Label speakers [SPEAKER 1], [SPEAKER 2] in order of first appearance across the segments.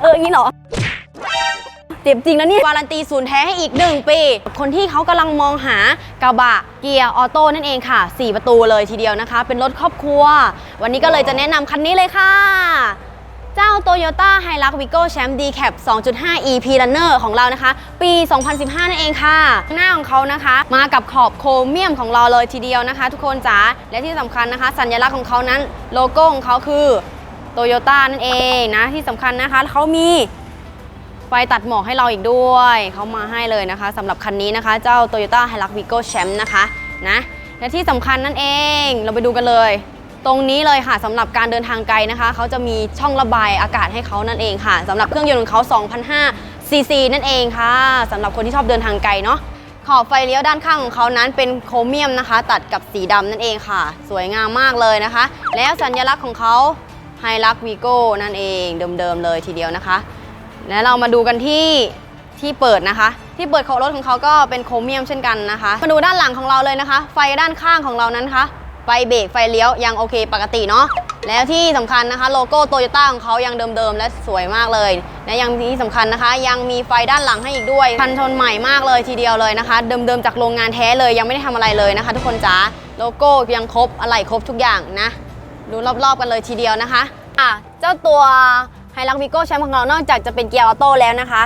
[SPEAKER 1] เอออย่างนี้เหรอ เจ็บจริงนะนี่ย วารันตีศูนย์แท้ให้อีก 1 ปี คนที่เขากำลังมองหากระบะเกียร์ออโต้นั่นเองค่ะ 4 ประตูเลยทีเดียวนะคะ เป็นรถครอบครัว วันนี้ก็เลยจะแนะนำคันนี้เลยค่ะ เจ้า Toyota Hilux Vigo Champ D-Cap 2.5 EP Runner ของเรานะคะ ปี 2015 นั่นเองค่ะ หน้าของเขานะคะ มากับขอบโครเมียมของเราเลยทีเดียวนะคะ ทุกคนจ๋าและที่สำคัญนะคะ สัญลักษณ์ของเขานั้นโลโก้ของเขาคือ Toyota นั่นเองนะที่สำคัญนะคะเขามีไฟตัดหมอกให้เราอีกด้วยเขามาให้เลยนะคะสำหรับคันนี้นะคะ เจ้า Toyota Hilux Vigo Champ นะคะนะและที่สำคัญนั่นเองเราไปดูกันเลย ตรงนี้เลยค่ะสำหรับการเดินทางไกลนะคะเขาจะมีช่องระบายอากาศให้เขานั่นเองค่ะสำหรับเครื่องยนต์ของเขา2,500ซีซีนั่นเองค่ะสำหรับคนที่ชอบเดินทางไกลเนาะขอบไฟเลี้ยวด้านข้างของเขานั้นเป็นโครเมียมนะคะ ตัดกับสีดำนั่นเองค่ะ สวยงามมากเลยนะคะ แล้วสัญลักษณ์ของเขา Hilux Vigo นั่นเองเดิมๆเลยทีเดียวนะคะ แล้วเรามาดูกันที่ที่เปิดนะคะ ที่เปิดของรถของเขาก็เป็นโครเมียมเช่นกันนะคะ มาดูด้านหลังของเราเลยนะคะ ไฟด้านข้างของเรานั้นคะไฟเบรกไฟเลี้ยวยังโอเคปกติเนาะแล้วที่สำคัญนะคะโลโก้โตโยต้าของเขายังเดิมๆ และสวยมากเลย และยังที่สำคัญนะคะ ยังมีไฟด้านหลังให้อีกด้วยคันชนใหม่มากเลยทีเดียวเลยนะคะ เดิมๆจากโรงงานแท้เลยยังไม่ได้ทำอะไรเลยนะคะ ทุกคนจ๋าโลโก้ยังครบอะไรครบทุกอย่างนะดูรอบๆกันเลยทีเดียวนะคะ อะเจ้าตัวไฮลักวิโก้แชมป์ของเรานอกจากจะเป็นเกียร์ออโต้แล้วนะคะ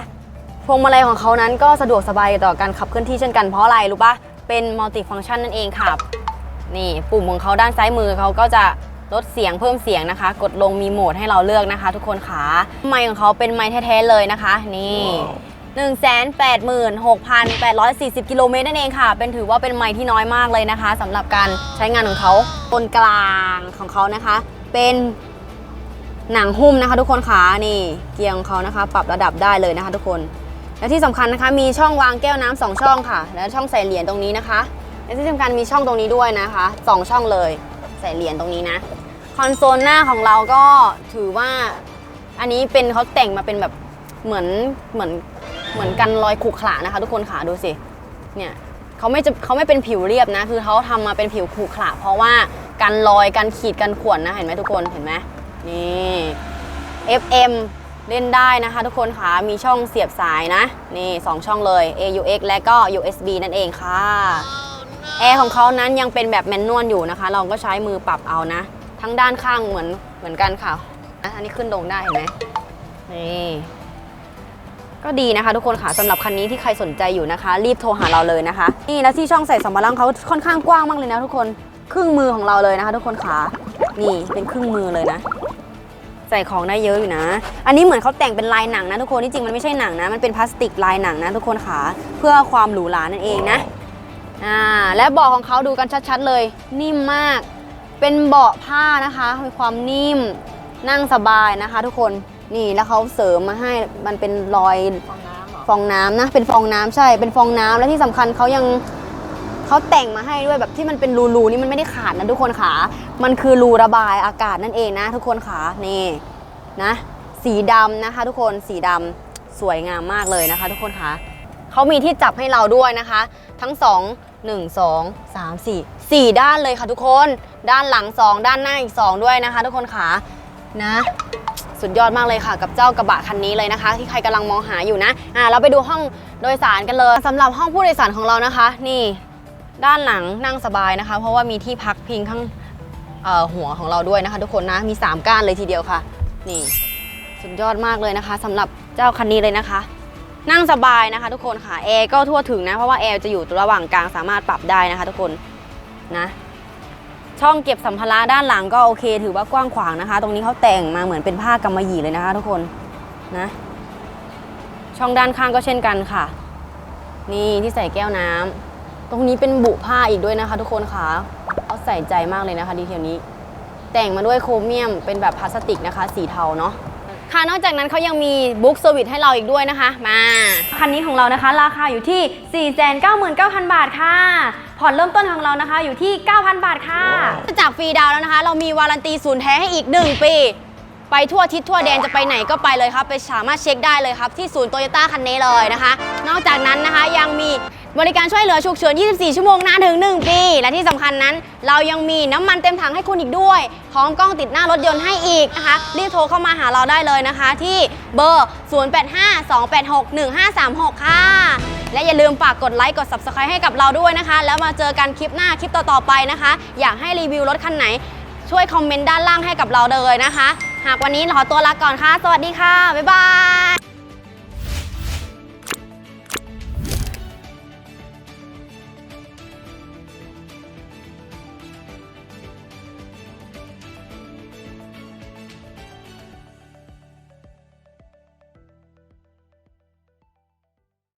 [SPEAKER 1] พวงมาลัยของเขานั้นก็สะดวกสบายต่อการขับเคลื่อนที่เช่นกันเพราะอะไรรู้ปะเป็นมัลติฟัง c t ชันนั่นเองค่ะนี่ปุ่มของเขาด้านซ้ายมือเขาก็จะลดเสียงเพิ่มเสียงนะคะ กดลงมีโหมดให้เราเลือกนะคะ ทุกคนขาไมค์ของเขาเป็นไมค์แท้ๆเลยนะคะ นี่ 186,840 กิโลเมตรนั่นเองค่ะ เป็นถือว่าเป็นไมค์ที่น้อยมากเลยนะคะสำหรับการใช้งานของเขาบนกลางของเขานะคะ เป็น หนังหุ้มนะคะ ทุกคนขานี่เกียร์ของเขานะคะ ปรับระดับได้เลยนะคะทุกคน และที่สำคัญนะคะ มีช่องวางแก้วน้ำสองช่องค่ะ และช่องใส่เหรียญตรงนี้นะคะ และที่สำคัญมีช่องตรงนี้ด้วยนะคะสองช่องเลย ใส่เหรียญตรงนี้นะคอนโซลหน้าของเราก็ถือว่าอันนี้เป็นเขาแต่งมาเป็นแบบเหมือนเหมือนเหมือนกันรอยขรุขระนะคะ ทุกคนขาดูสิเนี่ยเขาไม่จะเขาไม่เป็นผิวเรียบนะ คือเขาทำมาเป็นผิวขรุขระเพราะว่ากันรอยกันขีดกันข่วนนะเห็นไหมทุกคนเห็นไหม นี่ FM เล่นได้นะคะทุกคนค่ะ มีช่องเสียบสายนะ นี่สองช่องเลย AUX และก็ USB นั่นเองค่ะแอร์ของเขานั้นยังเป็นแบบแมนนวลอยู่นะคะ เราก็ใช้มือปรับเอานะ ทั้งด้านข้างเหมือนเหมือนกันค่ะอะอันนี้ขึ้นลงได้เห็นไหมนี่ก็ดีนะคะทุกคนค่ะสำหรับคันนี้ที่ใครสนใจอยู่นะคะ รีบโทรหาเราเลยนะคะ นี่แล้วที่ช่องใส่สัมภาระของเขาค่อนข้างกว้างมากเลยนะทุกคนครึ่งมือของเราเลยนะคะ ทุกคนค่ะนี่เป็นครึ่งมือเลยนะ ใส่ของได้เยอะอยู่นะ อันนี้เหมือนเขาแต่งเป็นลายหนังนะทุกคนที่จริงมันไม่ใช่หนังนะ มันเป็นพลาสติกลายหนังนะทุกคนค่ะเพื่อความหรูหรานั่นเองนะอ่าและเบาะของเขาดูกันชัดๆเลย นิ่มมาก เป็นเบาะผ้านะคะมีความนิ่มนั่งสบายนะคะ ทุกคนนี่แล้วเขาเสริมมาให้มันเป็นรอยฟองน้ำนะเป็นฟองน้ำใช่เป็นฟองน้ำและที่สำคัญเขายัง เขาแต่งมาให้ด้วยแบบที่มันเป็นรูๆนี่มันไม่ได้ขาดนะทุกคนขามันคือรูระบายอากาศนั่นเองนะ ทุกคนขานี่นะ สีดำนะคะ ทุกคนสีดำสวยงามมากเลยนะคะ ทุกคนคะเขามีที่จับให้เราด้วยนะคะ ทั้ง 2 1 2 3 4 4 ด้านเลยค่ะทุกคน ด้านหลัง 2 ด้านหน้าอีก 2 ด้วยนะคะ ทุกคนขานะ สุดยอดมากเลยค่ะ กับเจ้ากระบะคันนี้เลยนะคะ ที่ใครกำลังมองหาอยู่นะอ่าเราไปดูห้องโดยสารกันเลยสำหรับห้องผู้โดยสารของเรานะคะ นี่ ด้านหลังนั่งสบายนะคะ เพราะว่ามีที่พักพิงข้างหัวของเราด้วยนะคะ ทุกคนนะมี 3 ก้านเลยทีเดียวค่ะ นี่สุดยอดมากเลยนะคะสำหรับเจ้าคันนี้เลยนะคะ นั่งสบายนะคะ ทุกคนค่ะแอร์ก็ทั่วถึงนะเพราะว่าแอร์จะอยู่ระหว่างกลางสามารถปรับได้นะคะ ทุกคนนะ ช่องเก็บสัมภาระด้านหลังก็โอเค ถือว่ากว้างขวางนะคะ ตรงนี้เขาแต่งมาเหมือนเป็นผ้ากำมะหยี่เลยนะคะ ทุกคนนะ ช่องด้านข้างก็เช่นกันค่ะ นี่ที่ใส่แก้วน้ำ ตรงนี้เป็นบุผ้าอีกด้วยนะคะ ทุกคนค่ะเขาใส่ใจมากเลยนะคะดีเทลนี้ แต่งมาด้วยโครเมียมเป็นแบบพลาสติกนะคะ สีเทาเนาะค่ะนอกจากนั้นเขายังมีบุ๊กเซอร์วิสให้เราอีกด้วยนะคะ มา คันนี้ของเรานะคะ ราคาอยู่ที่ 499,000 บาทค่ะ ผ่อนเริ่มต้นของเรานะคะอยู่ที่ 9,000 บาทค่ะ จากฟรีดาวน์แล้วนะคะ เรามีวารันตีศูนย์แท้ให้อีก 1 ปี ไปทั่วทิศทั่วแดนจะไปไหนก็ไปเลยครับ ไปสามารถเช็คได้เลยครับ ที่ศูนย์โตโยต้าคันนี้เลยนะคะ นอกจากนั้นนะคะยังมี บริการช่วยเหลือฉุกเฉิน 24 ชั่วโมงนานถึง 1 ปี และที่สำคัญนั้น เรายังมีน้ำมันเต็มถังให้คุณอีกด้วย พร้อมกล้องติดหน้ารถยนต์ให้อีกนะคะ รีบโทรเข้ามาหาเราได้เลยนะคะ ที่เบอร์ 0852861536 ค่ะ และอย่าลืมฝากกดไลค์กด Subscribe ให้กับเราด้วยนะคะ แล้วมาเจอกันคลิปหน้าคลิปต่อๆไปนะคะ อยากให้รีวิวรถคันไหน ช่วยคอมเมนต์ด้านล่างให้กับเราเลยนะคะ หากวันนี้ขอตัวลาก่อนค่ะ สวัสดีค่ะบ๊ายบาย